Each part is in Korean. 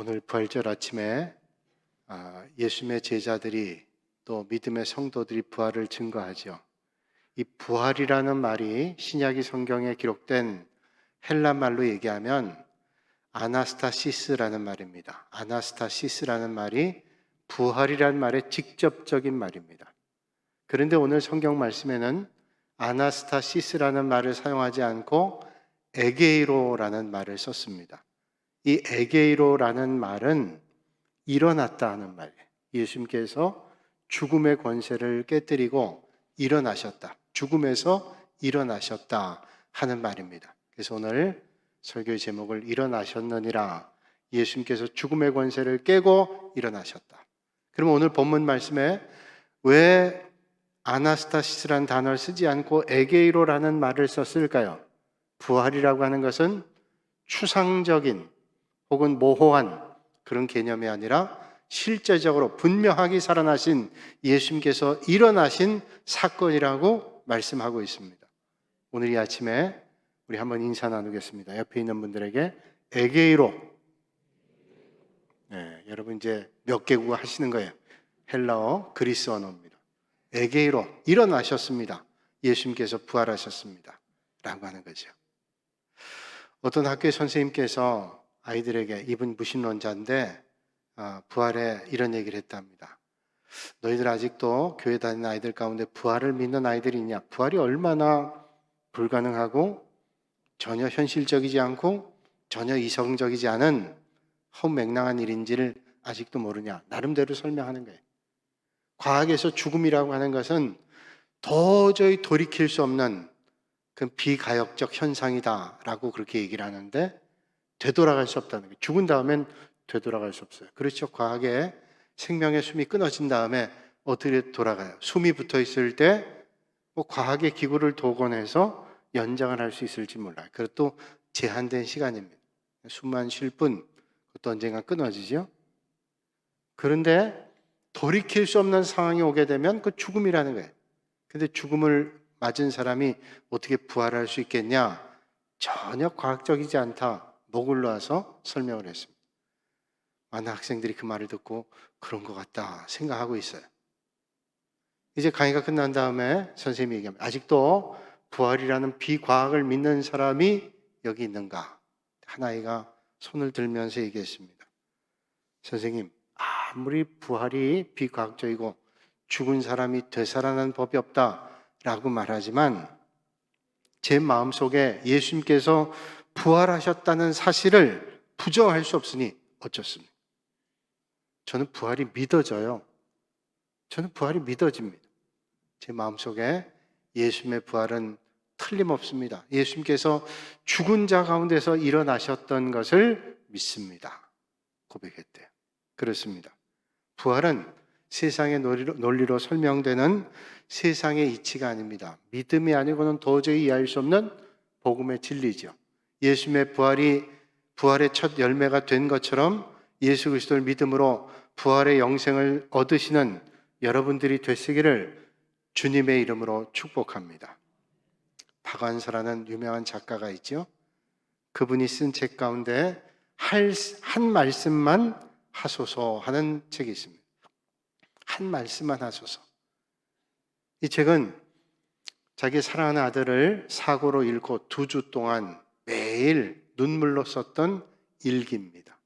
오늘 부활절 아침에 아, 예수님의 제자들이 또 믿음의 성도들이 부활을 증거하죠. 이 부활이라는 말이 신약이 성경에 기록된 헬라 말로 얘기하면 아나스타시스라는 말입니다. 아나스타시스라는 말이 부활이라는 말의 직접적인 말입니다. 그런데 오늘 성경 말씀에는 아나스타시스라는 말을 사용하지 않고 에게이로라는 말을 썼습니다. 이 에게이로라는 말은 일어났다 하는 말이에요. 예수님께서 죽음의 권세를 깨뜨리고 일어나셨다. 죽음에서 일어나셨다 하는 말입니다. 그래서 오늘 설교의 제목을 일어나셨느니라 예수님께서 죽음의 권세를 깨고 일어나셨다. 그럼 오늘 본문 말씀에 왜 아나스타시스라는 단어를 쓰지 않고 에게이로라는 말을 썼을까요? 부활이라고 하는 것은 추상적인 혹은 모호한 그런 개념이 아니라 실제적으로 분명하게 살아나신 예수님께서 일어나신 사건이라고 말씀하고 있습니다. 오늘 이 아침에 우리 한번 인사 나누겠습니다. 옆에 있는 분들에게 에게이로. 네, 여러분 이제 몇 개국어 하시는 거예요. 헬라어, 그리스 언어입니다. 에게이로 일어나셨습니다. 예수님께서 부활하셨습니다. 라고 하는 거죠. 어떤 학교의 선생님께서 아이들에게 이분 무신론자인데 아, 부활에 이런 얘기를 했답니다. 너희들 아직도 교회 다니는 아이들 가운데 부활을 믿는 아이들이 있냐? 부활이 얼마나 불가능하고 전혀 현실적이지 않고 전혀 이성적이지 않은 헛맹랑한 일인지를 아직도 모르냐? 나름대로 설명하는 거예요. 과학에서 죽음이라고 하는 것은 도저히 돌이킬 수 없는 그 비가역적 현상이다라고 그렇게 얘기를 하는데 되돌아갈 수 없다는 거예요. 죽은 다음엔 되돌아갈 수 없어요. 그렇죠. 과학에 생명의 숨이 끊어진 다음에 어떻게 돌아가요? 숨이 붙어 있을 때 뭐 과학의 기구를 동원해서 연장을 할 수 있을지 몰라요. 그것도 제한된 시간입니다. 숨만 쉴 뿐, 그것도 언젠가 끊어지죠. 그런데 돌이킬 수 없는 상황이 오게 되면 그 죽음이라는 거예요. 근데 죽음을 맞은 사람이 어떻게 부활할 수 있겠냐? 전혀 과학적이지 않다. 목을 놓아서 설명을 했습니다. 많은 학생들이 그 말을 듣고 그런 것 같다 생각하고 있어요. 이제 강의가 끝난 다음에 선생님이 얘기합니다. 아직도 부활이라는 비과학을 믿는 사람이 여기 있는가? 한 아이가 손을 들면서 얘기했습니다. 선생님, 아무리 부활이 비과학적이고 죽은 사람이 되살아난 법이 없다라고 말하지만 제 마음속에 예수님께서 부활하셨다는 사실을 부정할 수 없으니 어쩌습니까? 저는 부활이 믿어져요. 저는 부활이 믿어집니다. 제 마음속에 예수님의 부활은 틀림없습니다. 예수님께서 죽은 자 가운데서 일어나셨던 것을 믿습니다. 고백했대요. 그렇습니다. 부활은 세상의 논리로, 논리로 설명되는 세상의 이치가 아닙니다. 믿음이 아니고는 도저히 이해할 수 없는 복음의 진리죠. 예수님의 부활이 부활의 첫 열매가 된 것처럼 예수 그리스도를 믿음으로 부활의 영생을 얻으시는 여러분들이 되시기를 주님의 이름으로 축복합니다. 박완서라는 유명한 작가가 있죠. 그분이 쓴 책 가운데 한 말씀만 하소서 하는 책이 있습니다. 한 말씀만 하소서. 이 책은 자기 사랑하는 아들을 사고로 잃고 두 주 동안 매일 눈물로 썼던 일기입니다.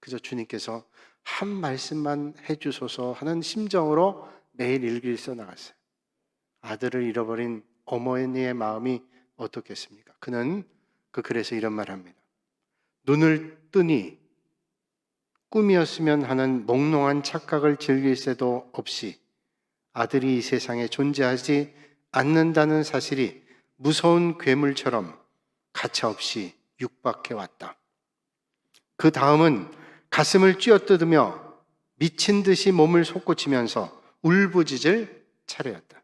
그저 주님께서 한 말씀만 해주소서 하는 심정으로 매일 일기를 써나갔어요. 아들을 잃어버린 어머니의 마음이 어떻겠습니까? 그는 그 글에서 이런 말 합니다. 눈을 뜨니 꿈이었으면 하는 몽롱한 착각을 즐길 새도 없이 아들이 이 세상에 존재하지 않는다는 사실이 무서운 괴물처럼 가차없이 육박해 왔다. 그 다음은 가슴을 쥐어뜯으며 미친 듯이 몸을 솟구치면서 울부짖을 차례였다.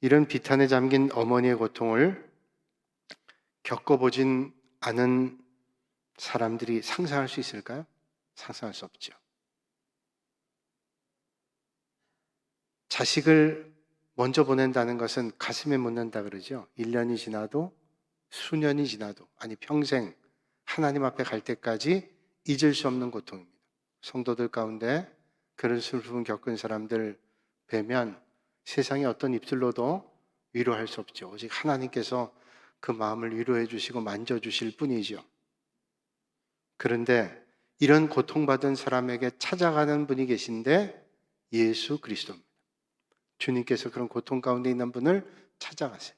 이런 비탄에 잠긴 어머니의 고통을 겪어보진 않은 사람들이 상상할 수 있을까요? 상상할 수 없죠. 자식을 먼저 보낸다는 것은 가슴에 묻는다 그러죠. 1년이 지나도 수년이 지나도 아니 평생 하나님 앞에 갈 때까지 잊을 수 없는 고통입니다. 성도들 가운데 그런 슬픔을 겪은 사람들 뵈면 세상의 어떤 입술로도 위로할 수 없죠. 오직 하나님께서 그 마음을 위로해 주시고 만져 주실 뿐이죠. 그런데 이런 고통받은 사람에게 찾아가는 분이 계신데 예수 그리스도입니다. 주님께서 그런 고통 가운데 있는 분을 찾아가세요.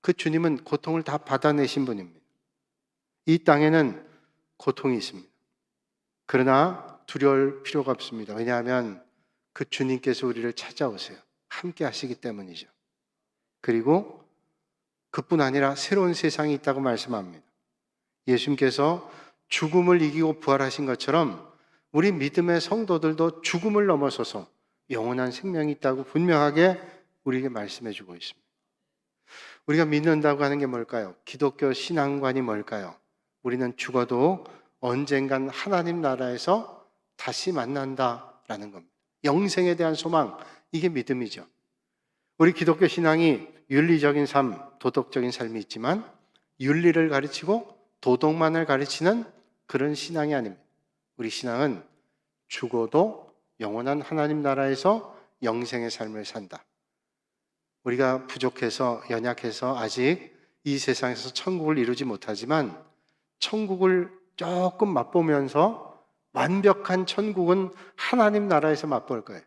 그 주님은 고통을 다 받아내신 분입니다. 이 땅에는 고통이 있습니다. 그러나 두려울 필요가 없습니다. 왜냐하면 그 주님께서 우리를 찾아오세요. 함께 하시기 때문이죠. 그리고 그뿐 아니라 새로운 세상이 있다고 말씀합니다. 예수님께서 죽음을 이기고 부활하신 것처럼 우리 믿음의 성도들도 죽음을 넘어서서 영원한 생명이 있다고 분명하게 우리에게 말씀해 주고 있습니다. 우리가 믿는다고 하는 게 뭘까요? 기독교 신앙관이 뭘까요? 우리는 죽어도 언젠간 하나님 나라에서 다시 만난다라는 겁니다. 영생에 대한 소망, 이게 믿음이죠. 우리 기독교 신앙이 윤리적인 삶, 도덕적인 삶이 있지만 윤리를 가르치고 도덕만을 가르치는 그런 신앙이 아닙니다. 우리 신앙은 죽어도 영원한 하나님 나라에서 영생의 삶을 산다. 우리가 부족해서 연약해서 아직 이 세상에서 천국을 이루지 못하지만 천국을 조금 맛보면서 완벽한 천국은 하나님 나라에서 맛볼 거예요.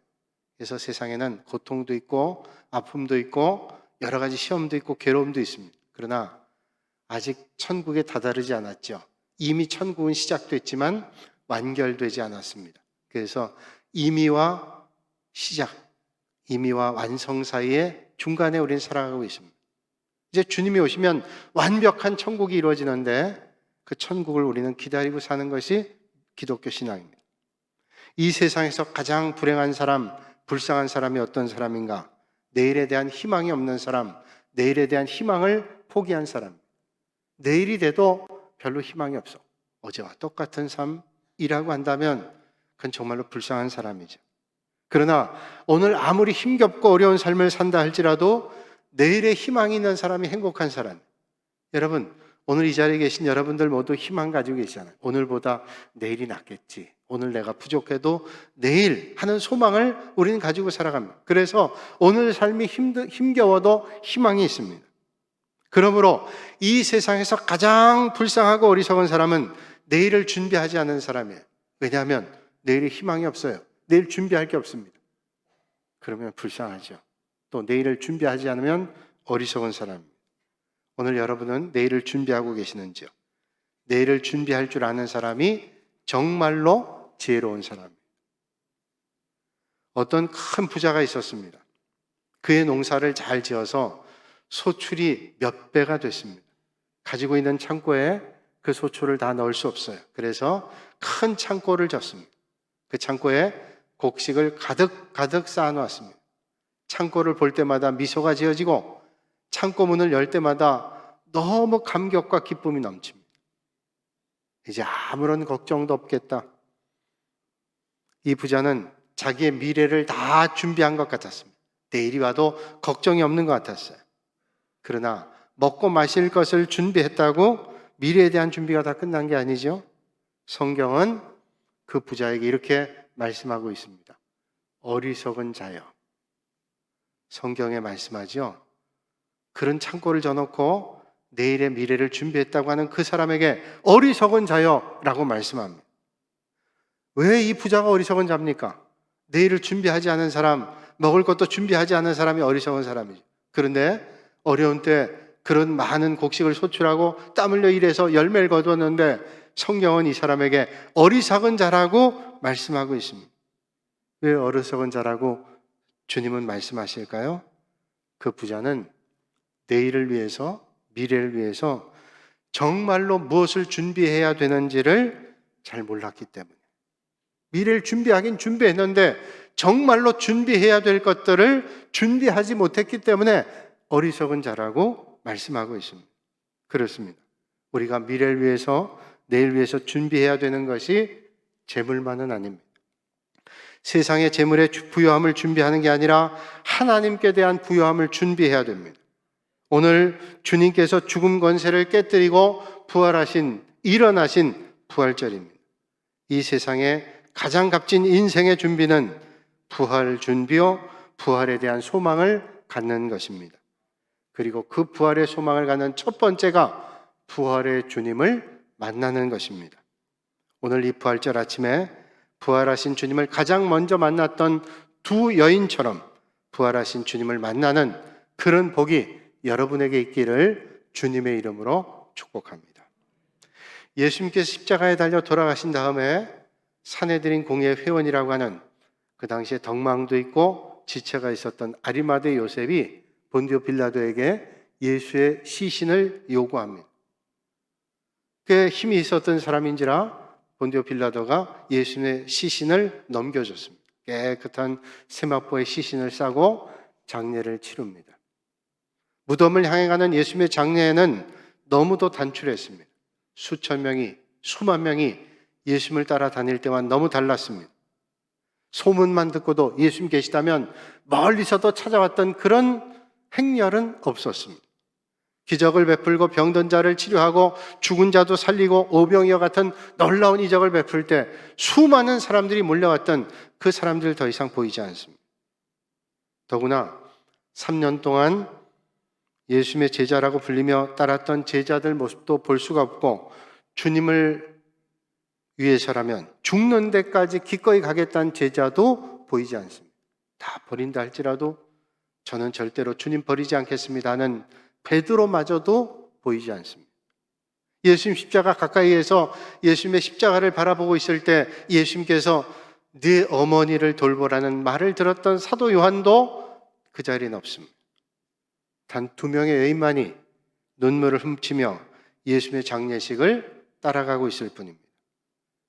그래서 세상에는 고통도 있고 아픔도 있고 여러 가지 시험도 있고 괴로움도 있습니다. 그러나 아직 천국에 다다르지 않았죠. 이미 천국은 시작됐지만 완결되지 않았습니다. 그래서 임의와 시작, 임의와 완성 사이에 중간에 우리는 살아가고 있습니다. 이제 주님이 오시면 완벽한 천국이 이루어지는데 그 천국을 우리는 기다리고 사는 것이 기독교 신앙입니다. 이 세상에서 가장 불행한 사람, 불쌍한 사람이 어떤 사람인가? 내일에 대한 희망이 없는 사람, 내일에 대한 희망을 포기한 사람. 내일이 돼도 별로 희망이 없어. 어제와 똑같은 삶이라고 한다면 그건 정말로 불쌍한 사람이죠. 그러나 오늘 아무리 힘겹고 어려운 삶을 산다 할지라도 내일에 희망이 있는 사람이 행복한 사람. 여러분, 오늘 이 자리에 계신 여러분들 모두 희망 가지고 계시잖아요. 오늘보다 내일이 낫겠지. 오늘 내가 부족해도 내일 하는 소망을 우리는 가지고 살아갑니다. 그래서 오늘 삶이 힘드, 힘겨워도 희망이 있습니다. 그러므로 이 세상에서 가장 불쌍하고 어리석은 사람은 내일을 준비하지 않은 사람이에요. 왜냐하면 내일이 희망이 없어요. 내일 준비할 게 없습니다. 그러면 불쌍하죠. 또 내일을 준비하지 않으면 어리석은 사람입니다. 오늘 여러분은 내일을 준비하고 계시는지요? 내일을 준비할 줄 아는 사람이 정말로 지혜로운 사람입니다. 어떤 큰 부자가 있었습니다. 그의 농사를 잘 지어서 소출이 몇 배가 됐습니다. 가지고 있는 창고에 그 소출을 다 넣을 수 없어요. 그래서 큰 창고를 졌습니다. 그 창고에 곡식을 가득 가득 쌓아 놓았습니다. 창고를 볼 때마다 미소가 지어지고 창고 문을 열 때마다 너무 감격과 기쁨이 넘칩니다. 이제 아무런 걱정도 없겠다. 이 부자는 자기의 미래를 다 준비한 것 같았습니다. 내일이 와도 걱정이 없는 것 같았어요. 그러나 먹고 마실 것을 준비했다고 미래에 대한 준비가 다 끝난 게 아니죠. 성경은 그 부자에게 이렇게 말씀하고 있습니다. 어리석은 자여. 성경에 말씀하죠. 그런 창고를 져놓고 내일의 미래를 준비했다고 하는 그 사람에게 어리석은 자여라고 말씀합니다. 왜 이 부자가 어리석은 자입니까? 내일을 준비하지 않은 사람, 먹을 것도 준비하지 않은 사람이 어리석은 사람이죠. 그런데 어려운 때 그런 많은 곡식을 소출하고 땀 흘려 일해서 열매를 거두었는데 성경은 이 사람에게 어리석은 자라고 말씀하고 있습니다. 왜 어리석은 자라고 주님은 말씀하실까요? 그 부자는 내일을 위해서, 미래를 위해서 정말로 무엇을 준비해야 되는지를 잘 몰랐기 때문에. 미래를 준비하긴 준비했는데 정말로 준비해야 될 것들을 준비하지 못했기 때문에 어리석은 자라고 말씀하고 있습니다. 그렇습니다. 우리가 미래를 위해서 내일 위해서 준비해야 되는 것이 재물만은 아닙니다. 세상의 재물의 부요함을 준비하는 게 아니라 하나님께 대한 부요함을 준비해야 됩니다. 오늘 주님께서 죽음 권세를 깨뜨리고 부활하신 일어나신 부활절입니다. 이 세상에 가장 값진 인생의 준비는 부활 준비요, 부활에 대한 소망을 갖는 것입니다. 그리고 그 부활의 소망을 갖는 첫 번째가 부활의 주님을 만나는 것입니다. 오늘 이 부활절 아침에 부활하신 주님을 가장 먼저 만났던 두 여인처럼 부활하신 주님을 만나는 그런 복이 여러분에게 있기를 주님의 이름으로 축복합니다. 예수님께서 십자가에 달려 돌아가신 다음에 사내들인 공예 회원이라고 하는 그 당시에 덕망도 있고 지체가 있었던 아리마대 요셉이 본디오 빌라도에게 예수의 시신을 요구합니다. 꽤 힘이 있었던 사람인지라 본디오 빌라도가 예수님의 시신을 넘겨줬습니다. 깨끗한 세마포의 시신을 싸고 장례를 치릅니다. 무덤을 향해 가는 예수님의 장례에는 너무도 단출했습니다. 수천 명이, 수만 명이 예수님을 따라 다닐 때와 너무 달랐습니다. 소문만 듣고도 예수님 계시다면 멀리서도 찾아왔던 그런 행렬은 없었습니다. 기적을 베풀고 병든 자를 치료하고 죽은 자도 살리고 오병이어 같은 놀라운 이적을 베풀 때 수많은 사람들이 몰려왔던 그 사람들 더 이상 보이지 않습니다. 더구나 3년 동안 예수님의 제자라고 불리며 따랐던 제자들 모습도 볼 수가 없고 주님을 위해서라면 죽는 데까지 기꺼이 가겠다는 제자도 보이지 않습니다. 다 버린다 할지라도 저는 절대로 주님 버리지 않겠습니다는 베드로마저도 보이지 않습니다. 예수님 십자가 가까이에서 예수님의 십자가를 바라보고 있을 때 예수님께서 네 어머니를 돌보라는 말을 들었던 사도 요한도 그 자리는 없습니다. 단 두 명의 여인만이 눈물을 훔치며 예수님의 장례식을 따라가고 있을 뿐입니다.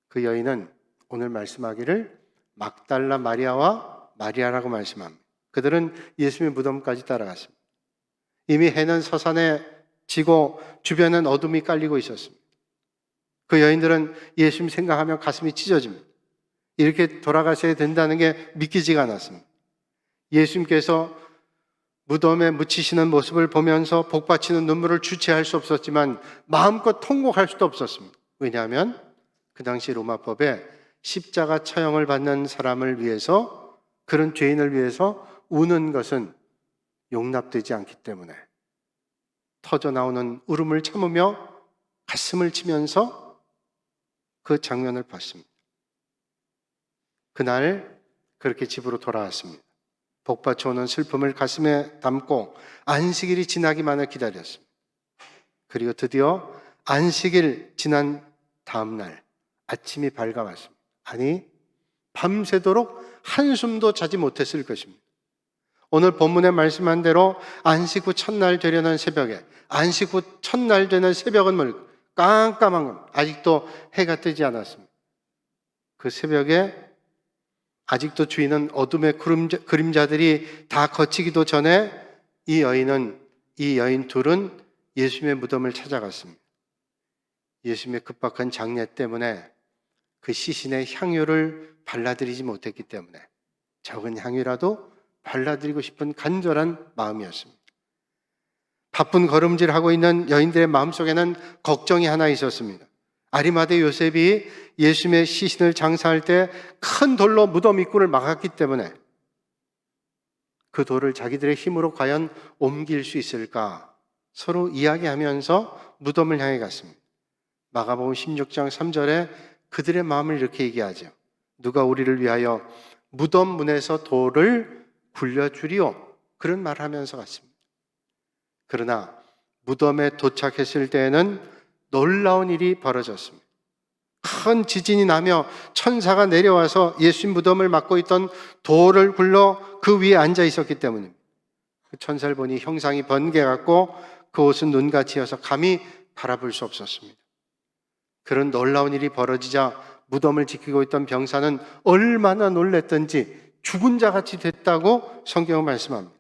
그 여인은 오늘 말씀하기를 막달라 마리아와 마리아라고 말씀합니다. 그들은 예수님의 무덤까지 따라갔습니다. 이미 해는 서산에 지고 주변은 어둠이 깔리고 있었습니다. 그 여인들은 예수님 생각하며 가슴이 찢어집니다. 이렇게 돌아가셔야 된다는 게 믿기지가 않았습니다. 예수님께서 무덤에 묻히시는 모습을 보면서 복받치는 눈물을 주체할 수 없었지만 마음껏 통곡할 수도 없었습니다. 왜냐하면 그 당시 로마법에 십자가 처형을 받는 사람을 위해서 그런 죄인을 위해서 우는 것은 용납되지 않기 때문에 터져 나오는 울음을 참으며 가슴을 치면서 그 장면을 봤습니다. 그날 그렇게 집으로 돌아왔습니다. 복받쳐 오는 슬픔을 가슴에 담고 안식일이 지나기만을 기다렸습니다. 그리고 드디어 안식일 지난 다음 날 아침이 밝아왔습니다. 아니 밤새도록 한숨도 자지 못했을 것입니다. 오늘 본문에 말씀한 대로 안식 후 첫날 되려는 새벽에 안식 후 첫날 되는 새벽은 뭘 깜깜한 겁니다. 아직도 해가 뜨지 않았습니다. 그 새벽에 아직도 주인은 어둠의 그림자, 그림자들이 다 거치기도 전에 이 여인은 이 여인 둘은 예수님의 무덤을 찾아갔습니다. 예수님의 급박한 장례 때문에 그 시신의 향유를 발라드리지 못했기 때문에 적은 향유라도 발라드리고 싶은 간절한 마음이었습니다. 바쁜 걸음질 하고 있는 여인들의 마음속에는 걱정이 하나 있었습니다. 아리마대 요셉이 예수님의 시신을 장사할 때 큰 돌로 무덤 입구를 막았기 때문에 그 돌을 자기들의 힘으로 과연 옮길 수 있을까 서로 이야기하면서 무덤을 향해 갔습니다. 마가복음 16장 3절에 그들의 마음을 이렇게 얘기하죠. 누가 우리를 위하여 무덤 문에서 돌을 굴려주리오. 그런 말을 하면서 갔습니다. 그러나 무덤에 도착했을 때에는 놀라운 일이 벌어졌습니다. 큰 지진이 나며 천사가 내려와서 예수님 무덤을 막고 있던 돌을 굴러 그 위에 앉아 있었기 때문입니다. 그 천사를 보니 형상이 번개 같고 그 옷은 눈같이여서 감히 바라볼 수 없었습니다. 그런 놀라운 일이 벌어지자 무덤을 지키고 있던 병사는 얼마나 놀랬던지 죽은 자 같이 됐다고 성경은 말씀합니다.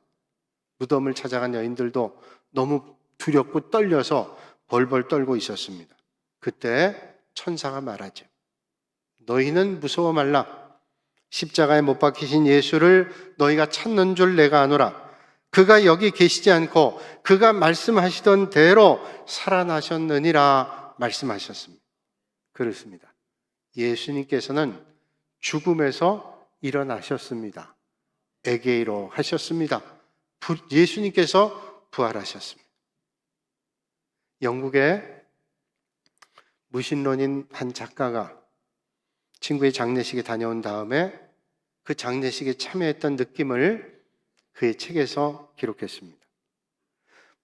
무덤을 찾아간 여인들도 너무 두렵고 떨려서 벌벌 떨고 있었습니다. 그때 천사가 말하죠. 너희는 무서워 말라. 십자가에 못 박히신 예수를 너희가 찾는 줄 내가 아노라. 그가 여기 계시지 않고 그가 말씀하시던 대로 살아나셨느니라 말씀하셨습니다. 그렇습니다. 예수님께서는 죽음에서 일어나셨습니다. 에게이로 하셨습니다. 부- 예수님께서 부활하셨습니다. 영국의 무신론인 한 작가가 친구의 장례식에 다녀온 다음에 그 장례식에 참여했던 느낌을 그의 책에서 기록했습니다.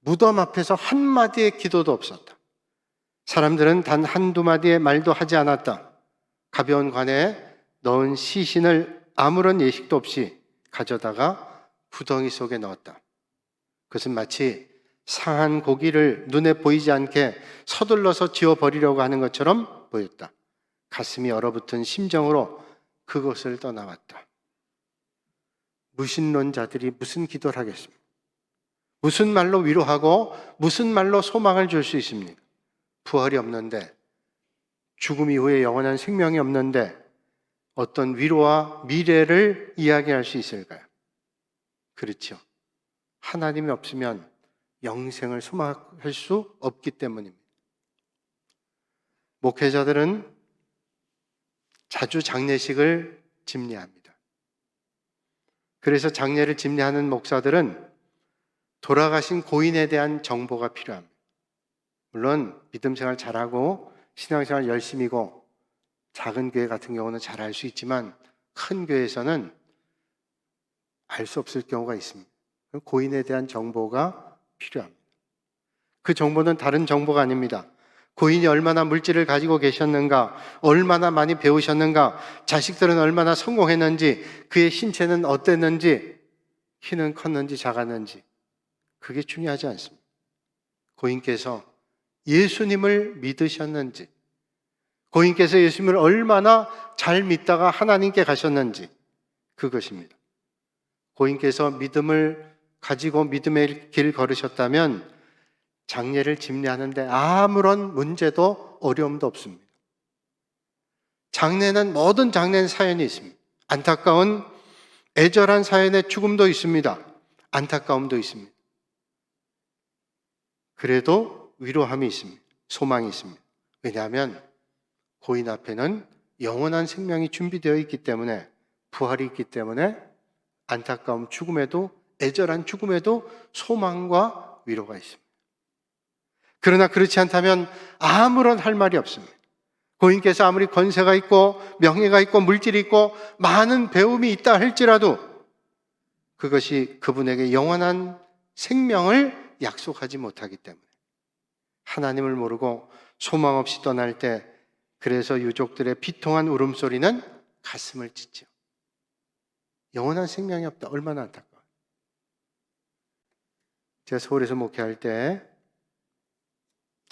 무덤 앞에서 한마디의 기도도 없었다. 사람들은 단 한두 마디의 말도 하지 않았다. 가벼운 관에 넣은 시신을 아무런 예식도 없이 가져다가 구덩이 속에 넣었다. 그것은 마치 상한 고기를 눈에 보이지 않게 서둘러서 지워버리려고 하는 것처럼 보였다. 가슴이 얼어붙은 심정으로 그곳을 떠나왔다. 무신론자들이 무슨 기도를 하겠습니까? 무슨 말로 위로하고 무슨 말로 소망을 줄 수 있습니까? 부활이 없는데 죽음 이후에 영원한 생명이 없는데 어떤 위로와 미래를 이야기할 수 있을까요? 그렇죠. 하나님이 없으면 영생을 소망할 수 없기 때문입니다. 목회자들은 자주 장례식을 집례합니다. 그래서 장례를 집례하는 목사들은 돌아가신 고인에 대한 정보가 필요합니다. 물론 믿음 생활 잘하고 신앙생활 열심히고 작은 교회 같은 경우는 잘 알 수 있지만 큰 교회에서는 알 수 없을 경우가 있습니다. 고인에 대한 정보가 필요합니다. 그 정보는 다른 정보가 아닙니다. 고인이 얼마나 물질을 가지고 계셨는가, 얼마나 많이 배우셨는가, 자식들은 얼마나 성공했는지, 그의 신체는 어땠는지, 키는 컸는지 작았는지, 그게 중요하지 않습니다. 고인께서 예수님을 믿으셨는지, 고인께서 예수님을 얼마나 잘 믿다가 하나님께 가셨는지, 그것입니다. 고인께서 믿음을 가지고 믿음의 길 걸으셨다면 장례를 집례하는데 아무런 문제도 어려움도 없습니다. 장례는 모든 장례는 사연이 있습니다. 안타까운 애절한 사연의 죽음도 있습니다. 안타까움도 있습니다. 그래도 위로함이 있습니다. 소망이 있습니다. 왜냐하면 고인 앞에는 영원한 생명이 준비되어 있기 때문에 부활이 있기 때문에 안타까움 죽음에도 애절한 죽음에도 소망과 위로가 있습니다. 그러나 그렇지 않다면 아무런 할 말이 없습니다. 고인께서 아무리 권세가 있고 명예가 있고 물질이 있고 많은 배움이 있다 할지라도 그것이 그분에게 영원한 생명을 약속하지 못하기 때문에 하나님을 모르고 소망 없이 떠날 때 그래서 유족들의 비통한 울음소리는 가슴을 찢죠. 영원한 생명이 없다. 얼마나 안타까워요. 제가 서울에서 목회할 때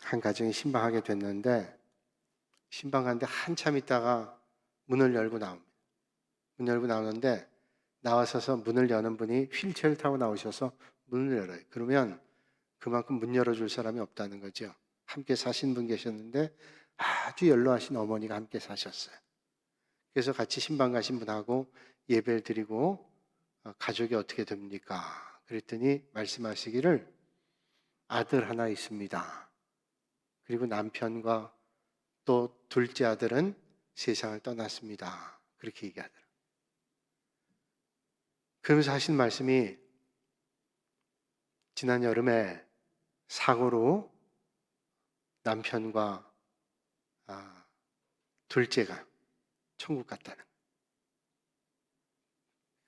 한 가정이 신방하게 됐는데 신방하는데 한참 있다가 문을 열고 나옵니다. 문 열고 나오는데 나와서서 문을 여는 분이 휠체어를 타고 나오셔서 문을 열어요. 그러면 그만큼 문 열어줄 사람이 없다는 거죠. 함께 사신 분 계셨는데 아주 연로하신 어머니가 함께 사셨어요. 그래서 같이 신방 가신 분하고 예배를 드리고 어, 가족이 어떻게 됩니까? 그랬더니 말씀하시기를 아들 하나 있습니다. 그리고 남편과 또 둘째 아들은 세상을 떠났습니다. 그렇게 얘기하더라고요. 그러면서 하신 말씀이 지난 여름에 사고로 남편과 아, 둘째가 천국 거예요.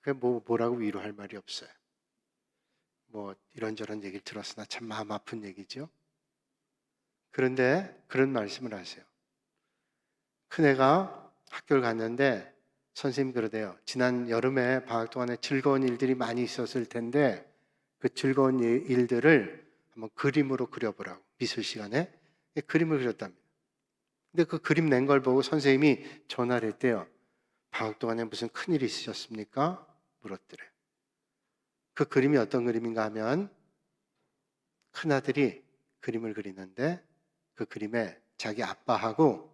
그 뭐, 뭐라고 위로할 말이 없어요. 뭐 이런저런 얘기를 들었으나 참 마음 아픈 얘기죠. 그런데 그런 말씀을 하세요. 큰애가 학교를 갔는데 선생님 그러대요. 지난 여름에 방학 동안에 즐거운 일들이 많이 있었을 텐데 그 즐거운 일- 일들을 한번 그림으로 그려보라고 미술 시간에 그림을 그렸답니다. 근데 그 그림 낸 걸 보고 선생님이 전화를 했대요. 방학 동안에 무슨 큰일이 있으셨습니까? 물었더래. 그 그림이 어떤 그림인가 하면 큰아들이 그림을 그리는데 그 그림에 자기 아빠하고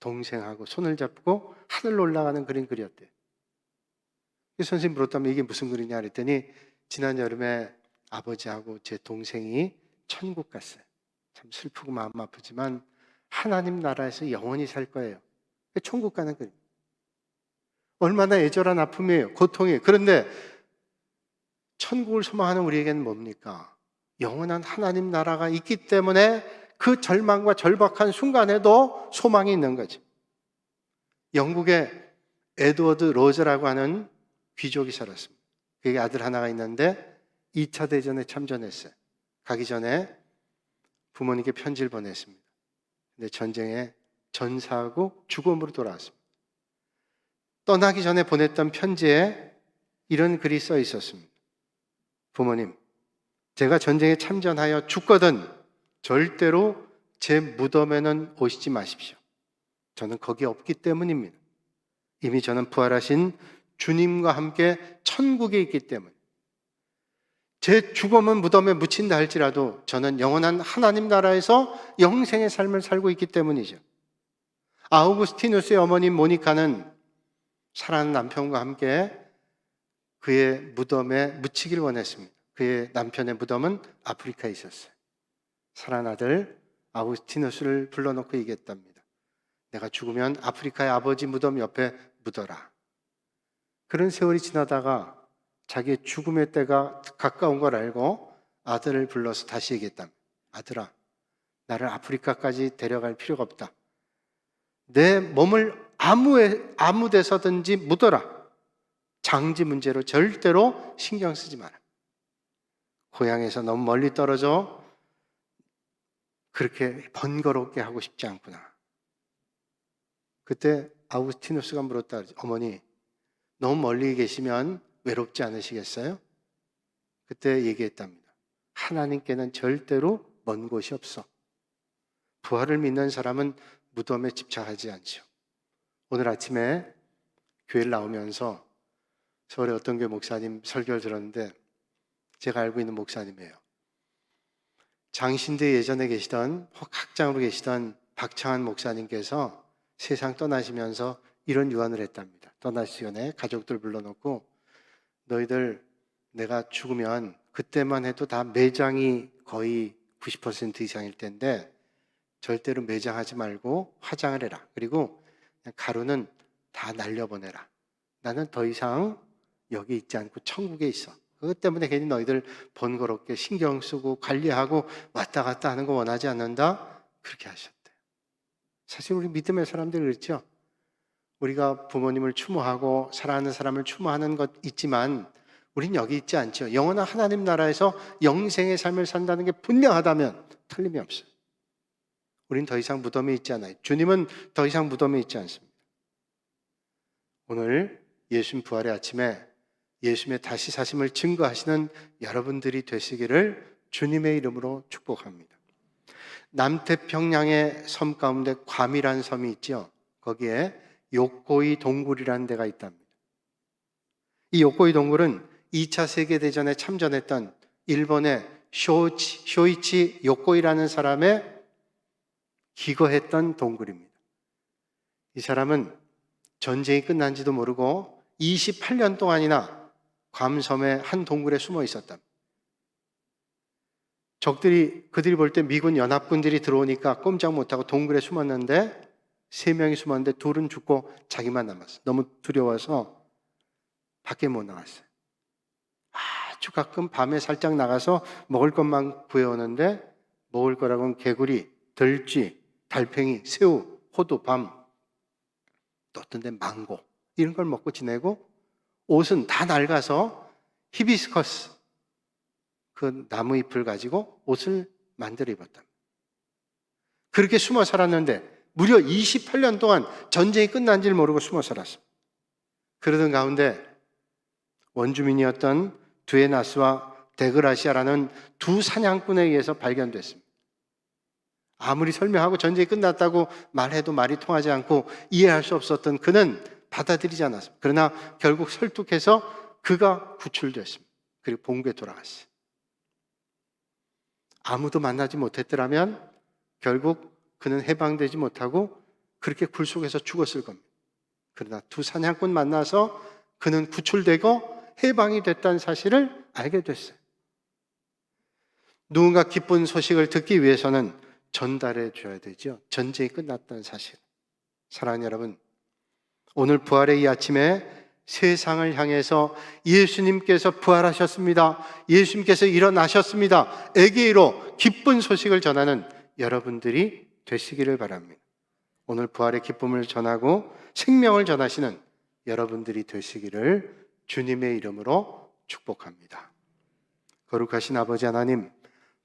동생하고 손을 잡고 하늘로 올라가는 그림 그렸대. 그 선생님 물었다면 이게 무슨 그림이냐 그랬더니 지난 여름에 아버지하고 제 동생이 천국 갔어요. 참 슬프고 마음 아프지만 하나님 나라에서 영원히 살 거예요. 천국 가는 그림. 얼마나 애절한 아픔이에요. 고통이에요. 그런데 천국을 소망하는 우리에게는 뭡니까? 영원한 하나님 나라가 있기 때문에 그 절망과 절박한 순간에도 소망이 있는 거죠. 영국의 에드워드 로즈라고 하는 귀족이 살았습니다. 그게 아들 하나가 있는데 2차 대전에 참전했어요. 가기 전에 부모님께 편지를 보냈습니다. 근데 전쟁에 전사하고 죽음으로 돌아왔습니다. 떠나기 전에 보냈던 편지에 이런 글이 써 있었습니다. 부모님, 제가 전쟁에 참전하여 죽거든 절대로 제 무덤에는 오시지 마십시오. 저는 거기 없기 때문입니다. 이미 저는 부활하신 주님과 함께 천국에 있기 때문. 제 죽음은 무덤에 묻힌다 할지라도 저는 영원한 하나님 나라에서 영생의 삶을 살고 있기 때문이죠. 아우구스티누스의 어머님 모니카는 사랑하는 남편과 함께 그의 무덤에 묻히기를 원했습니다. 그의 남편의 무덤은 아프리카에 있었어요. 사랑하는 아들 아우구스티누스를 불러놓고 얘기했답니다. 내가 죽으면 아프리카의 아버지 무덤 옆에 묻어라. 그런 세월이 지나다가 자기의 죽음의 때가 가까운 걸 알고 아들을 불러서 다시 얘기했답니다. 아들아, 나를 아프리카까지 데려갈 필요가 없다. 내 몸을 아무에, 아무 데서든지 묻어라. 장지 문제로 절대로 신경 쓰지 마라. 고향에서 너무 멀리 떨어져 그렇게 번거롭게 하고 싶지 않구나. 그때 아우스티누스가 물었다. 어머니, 너무 멀리 계시면 외롭지 않으시겠어요? 그때 얘기했답니다. 하나님께는 절대로 먼 곳이 없어. 부활을 믿는 사람은 무덤에 집착하지 않죠. 오늘 아침에 교회를 나오면서 서울에 어떤 교회 목사님 설교를 들었는데 제가 알고 있는 목사님이에요. 장신대 예전에 계시던 혹 학장으로 계시던 박창한 목사님께서 세상 떠나시면서 이런 유언을 했답니다. 떠나시 전에 가족들 불러놓고 너희들 내가 죽으면 그때만 해도 다 매장이 거의 90% 이상일 텐데 절대로 매장하지 말고 화장을 해라. 그리고 가루는 다 날려보내라. 나는 더 이상 여기 있지 않고 천국에 있어. 그것 때문에 괜히 너희들 번거롭게 신경 쓰고 관리하고 왔다 갔다 하는 거 원하지 않는다? 그렇게 하셨대요. 사실 우리 믿음의 사람들 그렇죠? 우리가 부모님을 추모하고 사랑하는 사람을 추모하는 것 있지만 우린 여기 있지 않죠. 영원한 하나님 나라에서 영생의 삶을 산다는 게 분명하다면 틀림이 없어요. 우린 더 이상 무덤에 있지 않아요. 주님은 더 이상 무덤에 있지 않습니다. 오늘 예수님 부활의 아침에 예수님의 다시 사심을 증거하시는 여러분들이 되시기를 주님의 이름으로 축복합니다. 남태평양의 섬 가운데 괌이라는 섬이 있죠. 거기에 요코이 동굴이라는 데가 있답니다. 이 요코이 동굴은 2차 세계대전에 참전했던 일본의 쇼이치, 쇼이치 요코이라는 사람의 기거했던 동굴입니다. 이 사람은 전쟁이 끝난지도 모르고 28년 동안이나 괌섬의 한 동굴에 숨어 있었다. 적들이 그들이 볼 때 미군 연합군들이 들어오니까 꼼짝 못하고 동굴에 숨었는데 세 명이 숨었는데 둘은 죽고 자기만 남았어. 너무 두려워서 밖에 못 나왔어요. 아주 가끔 밤에 살짝 나가서 먹을 것만 구해오는데 먹을 거라고는 개구리, 들쥐, 달팽이, 새우, 호두, 밤, 또 어떤 데 망고 이런 걸 먹고 지내고 옷은 다 낡아서 히비스커스 그 나무 잎을 가지고 옷을 만들어 입었다. 그렇게 숨어 살았는데 무려 28년 동안 전쟁이 끝난 줄 모르고 숨어 살았습니다. 그러던 가운데 원주민이었던 두에나스와 데그라시아라는 두 사냥꾼에 의해서 발견됐습니다. 아무리 설명하고 전쟁이 끝났다고 말해도 말이 통하지 않고 이해할 수 없었던 그는 받아들이지 않았습니다. 그러나 결국 설득해서 그가 구출됐습니다. 그리고 본국에 돌아갔어요. 아무도 만나지 못했더라면 결국 그는 해방되지 못하고 그렇게 굴 속에서 죽었을 겁니다. 그러나 두 사냥꾼 만나서 그는 구출되고 해방이 됐다는 사실을 알게 됐어요. 누군가 기쁜 소식을 듣기 위해서는 전달해 줘야 되죠. 전쟁이 끝났다는 사실. 사랑하는 여러분, 오늘 부활의 이 아침에 세상을 향해서 예수님께서 부활하셨습니다. 예수님께서 일어나셨습니다. 에게이로 기쁜 소식을 전하는 여러분들이 되시기를 바랍니다. 오늘 부활의 기쁨을 전하고 생명을 전하시는 여러분들이 되시기를 주님의 이름으로 축복합니다. 거룩하신 아버지 하나님,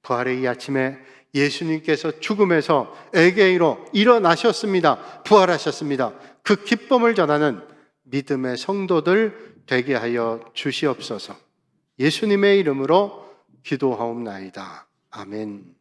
부활의 이 아침에 예수님께서 죽음에서 에게이로 일어나셨습니다. 부활하셨습니다. 그 기쁨을 전하는 믿음의 성도들 되게 하여 주시옵소서. 예수님의 이름으로 기도하옵나이다. 아멘.